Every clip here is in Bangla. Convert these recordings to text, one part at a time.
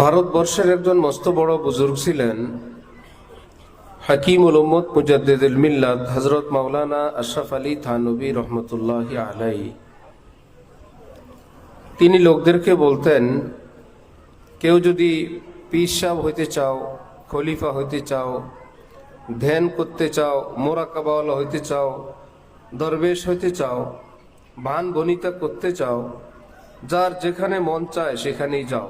ভারতবর্ষের একজন মস্ত বড় বুজুর্গ ছিলেন হাকিম উম্মদ মুজাদ্দিদুল মিল্লাত হজরত মাওলানা আশরাফ আলী থানবী রহমতুল্লাহ আলাই তিনি লোকদেরকে বলতেন, কেউ যদি পিসাব হইতে চাও, খলিফা হইতে চাও, ধ্যান করতে চাও, মোরাকাবাওয়ালা হইতে চাও, দরবেশ হইতে চাও ভান বনিতা করতে চাও, যার যেখানে মন চায় সেখানেই যাও।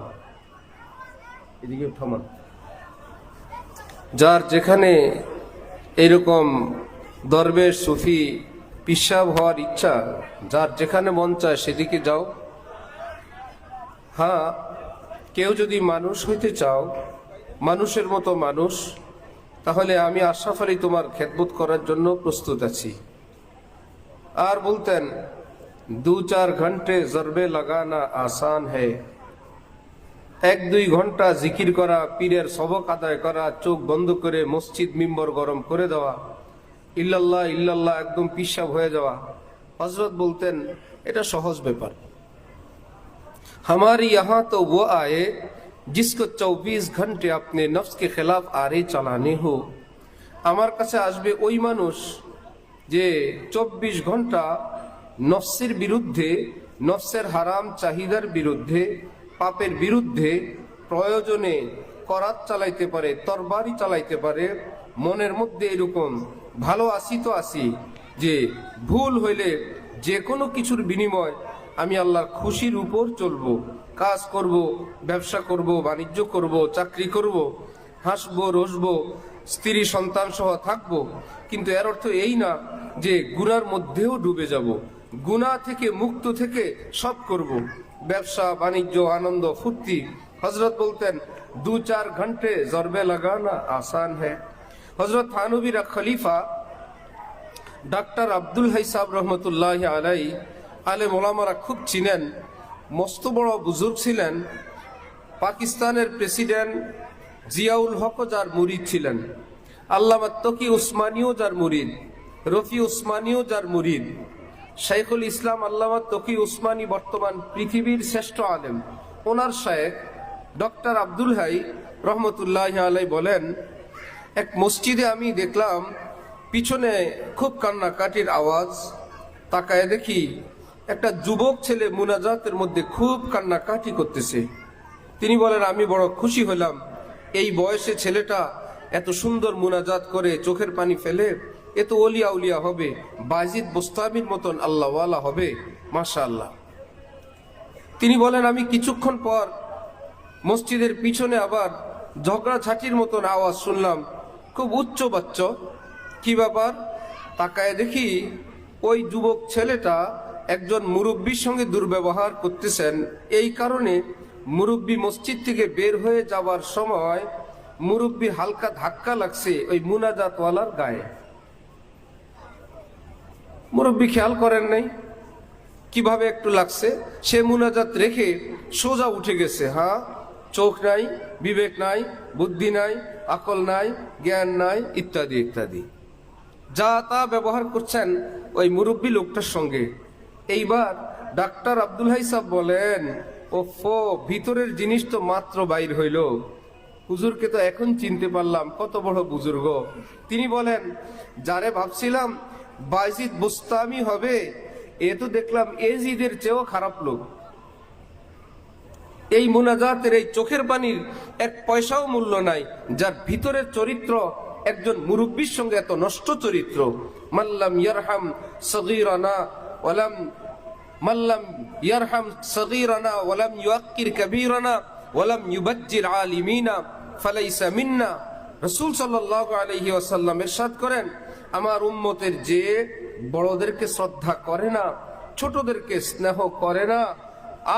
এদিকে থামান যার যেখানে এরকম দরবেশ, সুফি, পিসাব হওয়ার ইচ্ছা, যার যেখানে মন চায় সেদিকে যাও। হ্যাঁ কেউ যদি মানুষ হইতে চাও, মানুষের মতো মানুষ, তাহলে আমি আশরাফ আলী তোমার খেদমত করার জন্য প্রস্তুত আছি। আর বলতেন, দু চার ঘন্টে জরবে লাগানা আসান হ্যায়। এক দুই ঘন্টা জিকির করা পীরের সবক আদায় করা চোখ বন্ধ করে মসজিদ মিম্বর গরম করে দেওয়া ইল্লাল্লাহ ইল্লাল্লাহ একদম পিসাব হয়ে যাওয়া হজরত বলতেন এটা সহজ ব্যাপার हमारे यहाँ तो वो आए जिसको 24 ঘন্টে আপনি নফস के खिलाफ आरे চালানে हो আমার কাছে আসবে ওই মানুষ যে চব্বিশ ঘন্টা নফসের বিরুদ্ধে নফসের হারাম চাহিদার বিরুদ্ধে পাপের বিরুদ্ধে প্রয়োজনে করাত চালাইতে পারে, তরবারি চালাইতে পারে, মনের মধ্যে এরকম ভালো আসি তো আসি যে ভুল হইলে যে কোনো কিছুর বিনিময় আমি আল্লাহর খুশির উপর চলবো, কাজ করব, ব্যবসা করব, বাণিজ্য করব, চাকরি করব, হাসবো, রসবো, স্ত্রী সন্তান সহ থাকব। কিন্তু এর অর্থ এই না যে গুনার মধ্যেও ডুবে যাব। গুনা থেকে মুক্ত থেকে সব করব। ব্যবসা, বাণিজ্য, আনন্দ, ফুর্তি। হজরত বলতেন, দু চার ঘন্টে জরবে লাগানা আসান হ্যাঁ হজরত থানবীরা খলিফা ডাক্তার আব্দুল হাই সাহ রহমতুল্লাহ আলাই আলে মোলামারা খুব চিনেন। মস্ত বড় বুজুর্গ ছিলেন। পাকিস্তানের প্রেসিডেন্ট জিয়াউল হক যার মুরিদ ছিলেন। আল্লামা তকি উসমানীও যার মুরিদ। রফি উসমানীও যার মুরিদ। শাইখুল ইসলাম আল্লামা তকি উসমানী বর্তমান পৃথিবীর শ্রেষ্ঠ আলেম। ওনার শায়েখ ডক্টর আব্দুল হাই রহমতুল্লাহ আলাই বলেন, এক মসজিদে আমি দেখলাম, পিছনে খুব কান্নাকাটির আওয়াজ। তাকায় দেখি একটা যুবক ছেলে মুনাজাতের মধ্যে খুব কান্নাকাটি করতেছে। তিনি বলেন, আমি বড় খুশি হলাম। এই বয়সে ছেলেটা এত সুন্দর মুনাজাত করে চোখের পানি ফেলে এত অলিয়া উলিয়া হবে, বাজিদ বোস্তামির মতন আল্লাহওয়ালা হবে মাশা আল্লাহ তিনি বলেন, আমি কিছুক্ষণ পর মসজিদের পিছনে আবার ঝগড়াঝাটির মতন আওয়াজ শুনলাম, খুব উচ্চ বাচ্চ। কি ব্যাপার? তাকায় দেখি ওই যুবক ছেলেটা একজন মুরব্বীর সঙ্গে দুর্ব্যবহার করতেছেন। এই কারণে মুরব্বী মসজিদ থেকে বের হয়ে যাওয়ার সময় মুরব্বী হালকা ধাক্কা লাগছে ওই মুনাজাতওয়ালার গায়ে। মুরব্বী খেয়াল করেন নাই? কীভাবে একটু লাগছে? সে মুনাজাত রেখে সোজা উঠে গেছে হ্যাঁ? চোখ নাই, বিবেক নাই, বুদ্ধি নাই, আকল নাই, জ্ঞান নাই, ইত্যাদি ইত্যাদি। যা তা ব্যবহার করছেন ওই মুরব্বী লোকটার সঙ্গে। এইবার ডাক্তার আব্দুল হাই সাহ বলেন ও ফো ভিতরের জিনিস তো মাত্র বাইর হইল। হুজুরকে তো এখন চিনতে পারলাম, কত বড় বুজুর্গ। তিনি বলেন, যারে ভাবছিলাম বাইজিদ বুস্তামি হবে, এ তো দেখলাম এজিদের চেয়েও খারাপ লোক। এই মুনাজাতের এই চোখের পানির এক পয়সাও মূল্য নাই, যার ভিতরের চরিত্র একজন মুরব্বীর সঙ্গে এত নষ্ট চরিত্র। মাল্লাম ইয়ারহাম সগীরানা ওয়ালাম, মাল্লাম ইয়ারহাম সগীরানা ওয়ালাম ইউআক্কির কবীরানা ওয়ালাম ইউবাজ্জির আলিমিনা, ফালাইসা মিন্না। রাসূল সাল্লাল্লাহু আলাইহি ওয়াসাল্লাম ইরশাদ করেন আমার উম্মতের যে বড়দেরকে শ্রদ্ধা করে না, ছোটদেরকে স্নেহ করে না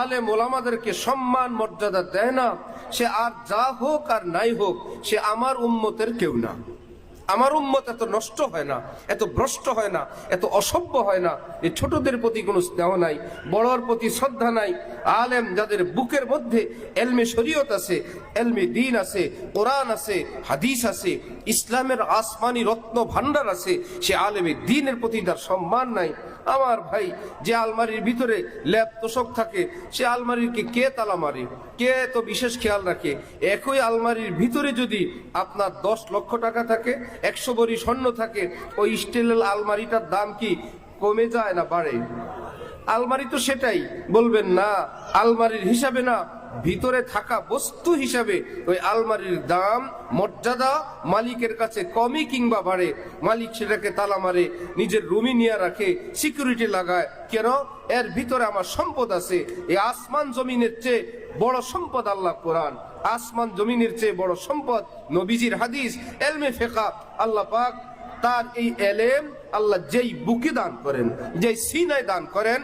আলে মোলামাদেরকে সম্মান মর্যাদা দেয় না, সে আর যা হোক আর নাই হোক, সে আমার উম্মতের কেউ না। আমার উম্মত এত নষ্ট হয় না, এত ভ্রষ্ট হয় না, এত অসভ্য হয় না। যে ছোটদের প্রতি কোনো স্নেহ নাই বড়র প্রতি শ্রদ্ধা নাই। আলেম যাদের বুকের মধ্যে এলমে শরীয়ত আছে, এলমে দিন আছে, কোরআন আছে, হাদিস আছে, ইসলামের আসমানি রত্ন ভাণ্ডার আছে, সে আলেমে দিনের প্রতি তার সম্মান নাই। আমার ভাই যে আলমারির ভিতরে ল্যাপ তোষক থাকে, সে আলমারির কে কে তালা মারে? কে তো বিশেষ খেয়াল রাখে? একই আলমারির ভিতরে যদি আপনার দশ লক্ষ টাকা থাকে, একশো বড়ি স্বর্ণ থাকে, ওই স্টিলের আলমারিটার দাম কি কমে যায় না বাড়ে? আলমারি তো সেটাই, বলবেন না, আলমারির হিসাবে না ভিতরে থাকা বস্তু হিসাবে ওই আলমারির দাম, মর্যাদা মালিকের কাছে কমই কিংবা বাড়ে। মালিক সেটাকে তালা মারে, নিজের রুমি নিয়ে রাখে সিকিউরিটি লাগায়। কেন? এর ভিতরে আমার সম্পদ আছে। এই আসমান জমিনের চেয়ে বড় সম্পদ আল্লাহ কোরআন। আসমান জমিনের চেয়ে বড় সম্পদ নবীজির হাদিস, এলমে ফেকা। আল্লাহ পাক তার এই এলেম আল্লাহ যেই বুকে দান করেন, যেই সিনায় দান করেন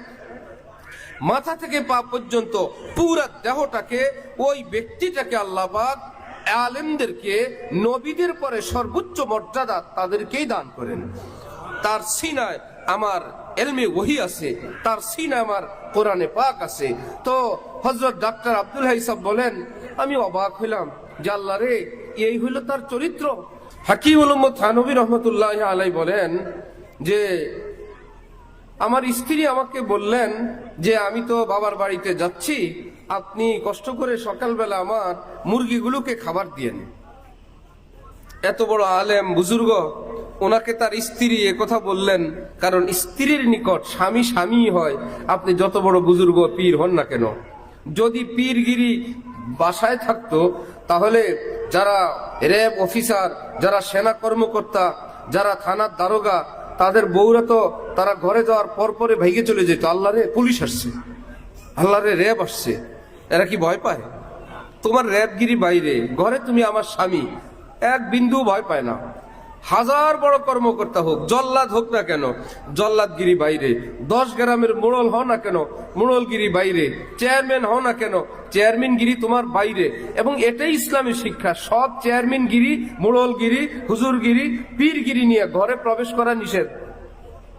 মাথা থেকে পা পর্যন্ত পুরা দেহটাকে, ওই ব্যক্তিটাকে আল্লাহবাদ আলেমদেরকে, নবীদের পরে সর্বোচ্চ মর্যাদা তাদেরকেই দান করেন। তার সিনায় আমার এলমে ওহি আছে, তার সিনায় আমার কোরআনে পাক আছে। তো হজরত ডাক্তার আব্দুল হাইসাব বলেন, আমি অবাক হইলাম আল্লাহ রে, এই হইল তার চরিত্র। হাকিম উলম্মদ থানবী রহমতুল্লাহ আলাই বলেন যে, আমার স্ত্রী আমাকে বললেন যে আমি তো বাবার বাড়িতে যাচ্ছি, আপনি কষ্ট করে সকালবেলা আমার মুরগিগুলোকে খাবার দিয়েন এত বড় আলেম বুজুর্গ, ওনাকে তার স্ত্রী কথা বললেন, কারণ স্ত্রীর নিকট স্বামী স্বামী হয়, আপনি যত বড় বুজুর্গ, পীর হন না কেন? যদি পীরগিরি বাসায় থাকতো, তাহলে যারা র্যাব অফিসার, যারা সেনা কর্মকর্তা, যারা থানার দারোগা তাদের বউরা তো তারা ঘরে যাওয়ার পর পরে ভেঙে চলে যেত। আল্লাহ রে পুলিশ আসছে। আল্লাহ রে র্যাব আসছে। এরা কি ভয় পায়? তোমার র্যাবগিরি বাইরে। ঘরে তুমি আমার স্বামী। এক বিন্দু ভয় পায় না। হাজার বড় কর্মকর্তা হোক, জল্লাদ হোক না কেন, জল্লাদগিরি বাইরে, দশ গ্রামের মোড়ল হও না কেন, মোড়লগিরি বাইরে, চেয়ারম্যান হও না কেন, চেয়ারম্যানগিরি তোমার বাইরে। এবং এটাই ইসলামী শিক্ষা, সব চেয়ারম্যানগিরি, মোড়লগিরি, হুজুরগিরি, পীরগিরি নিয়ে ঘরে প্রবেশ করা নিষেধ।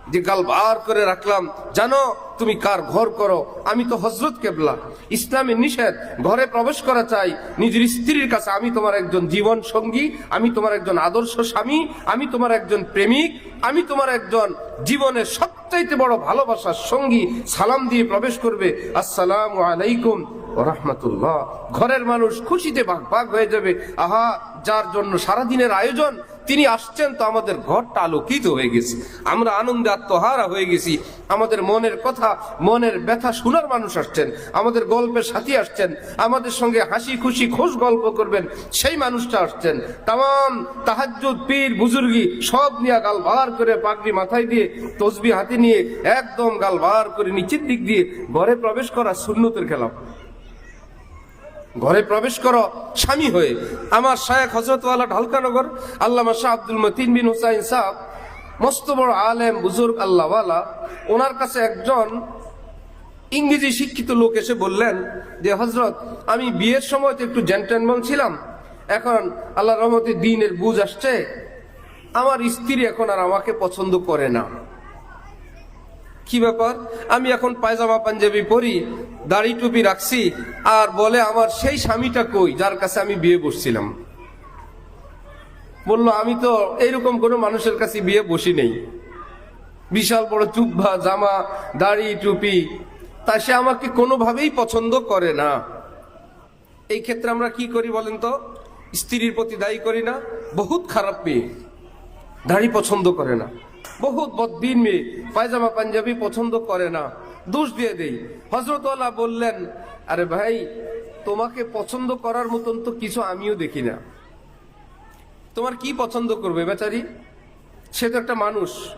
যে গাল বার করে রাখলাম, জানো তুমি কার ঘর করো? আমি তো হজরত কেবলা। ইসলামের নিষেধ, ঘরে প্রবেশ করা চাই। নিজের স্ত্রীর কাছে আমি তোমার একজন জীবন সঙ্গী, আমি তোমার একজন আদর্শ স্বামী, আমি তোমার একজন প্রেমিক, আমি তোমার একজন জীবনের সবচাইতে বড় ভালোবাসার সঙ্গী। সালাম দিয়ে প্রবেশ করবে। আসসালাম আলাইকুম রহমতুল্লাহ। ঘরের মানুষ খুশিতে ভাগ ভাগ হয়ে যাবে। আহা, যার জন্য সারাদিনের আয়োজন তিনি আসছেন তো আমাদের ঘরটা আলোকিত হয়ে গেছে। আমরা আনন্দে আত্মহারা হয়ে গেছি। আমাদের মনের কথা, মনের ব্যথা শোনার মানুষ আসছেন। আমাদের গল্পের সাথী আসছেন। আমাদের সঙ্গে হাসি খুশি খোশ গল্প করবেন সেই মানুষটা আসছেন। তাম, তাহাজ্জুদ, পীর, বুজুর্গি সব নিয়ে গাল বার করে পাগড়ি মাথায় দিয়ে তসবি হাতে নিয়ে একদম গাল বার করে নিচের দিক দিয়ে ঘরে প্রবেশ করা শূন্যতের খেলাফ ঘরে প্রবেশ করো, স্বামী হয়ে। আমার শায়েখ হজরতওয়ালা ঢালকানগর, আল্লামা শাহ আব্দুল মতিন বিন হুসাইন সাহ মস্ত বড় আলেম, বুজুর্গ, আল্লাহওয়ালা, ওনার কাছে একজন ইংরেজি শিক্ষিত লোক এসে বললেন যে হজরত আমি বিয়ের সময় তো একটু জেন্টেলম্যান ছিলাম। এখন আল্লাহ রহমতে দিনের বুঝ আসছে। আমার স্ত্রী এখন আর আমাকে পছন্দ করে না। কি ব্যাপার? আমি এখন পায়জামা পাঞ্জাবি পরি, দাড়ি টুপি রাখছি, আর বলে আমার সেই স্বামীটা কই, যার কাছে আমি বিয়ে বসছিলাম। বলল, আমি তো এইরকম কোনো মানুষের কাছে বিয়ে বসি নেই। বিশাল বড় চুব্বা জামা, দাড়ি, টুপি, তা সে আমাকে কোনোভাবেই পছন্দ করে না। এই ক্ষেত্রে আমরা কি করি বলেন তো? স্ত্রীর প্রতি দায়ী করি না, বহুত খারাপ মেয়ে। দাড়ি পছন্দ করে না। বহুত বদবিন মেয়ে। পায়জামা পাঞ্জাবি পছন্দ করে না। দোষ দিয়ে দেই। হজরতওয়ালা বললেন, আরে ভাই, তোমাকে পছন্দ করার মতন তো কিছু আমিও দেখি না। তোমার কি পছন্দ করবে বেচারি? সে তো একটা মানুষ,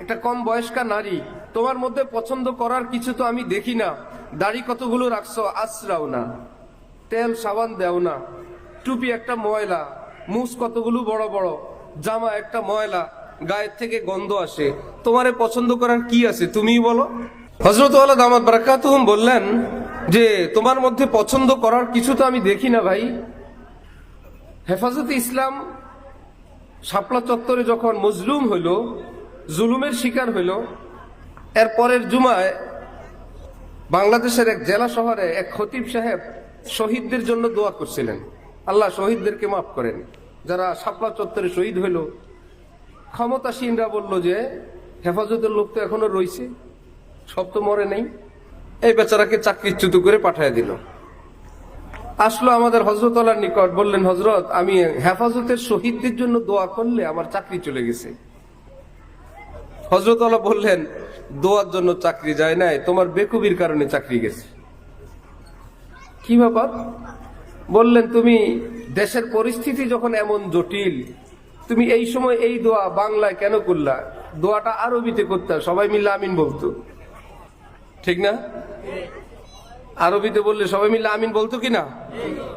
একটা কম বয়স্কা নারী। তোমার মধ্যে পছন্দ করার কিছু তো আমি দেখি না। দাড়ি কতগুলো রাখছো আশ্রাও না। তেল সাবান দেও না। টুপি একটা ময়লা। মুস কতগুলো বড় বড়। জামা একটা ময়লা। গায়ের থেকে গন্ধ আসে। তোমারে পছন্দ করার কি আছে, তুমিই বলো। হজরত বারাকাতুহুম বললেন যে, তোমার মধ্যে পছন্দ করার কিছু তো আমি দেখি না ভাই। হেফাজতে ইসলাম শাপলা চত্বরে যখন মজলুম হইল, জুলুমের শিকার হইল, এর পরের জুমায় বাংলাদেশের এক জেলা শহরে এক খতিব সাহেব শহীদদের জন্য দোয়া করছিলেন। আল্লাহ শহীদদেরকে মাফ করেন, যারা শাপলা চত্বরে শহীদ হইল। ক্ষমতাসীনরা বলল যে হেফাজতের লোক তো এখনও রয়েছে, সব তো মরে নেই। এই বেচারাকে চাকরিচ্যুত করে পাঠিয়ে দিল। আসলো আমাদের হজরত আলার নিকট, বললেন হজরত আমি হেফাজতের শহীদদের জন্য দোয়া করলে আমার চাকরি চলে গেছে। হজরত আল্লাহ বললেন, দোয়ার জন্য চাকরি যায় নাই, তোমার বেকুবির কারণে চাকরি গেছে। কি ব্যাপার? বললেন, তুমি দেশের পরিস্থিতি যখন এমন জটিল তুমি এই সময় এই দোয়া বাংলায় কেন করলা? দোয়াটা আরবিতে করতে সবাই মিলে আমিন বলতো। ঠিক না? আরবিতে বললে সবাই মিলে আমিন বলতো কি না?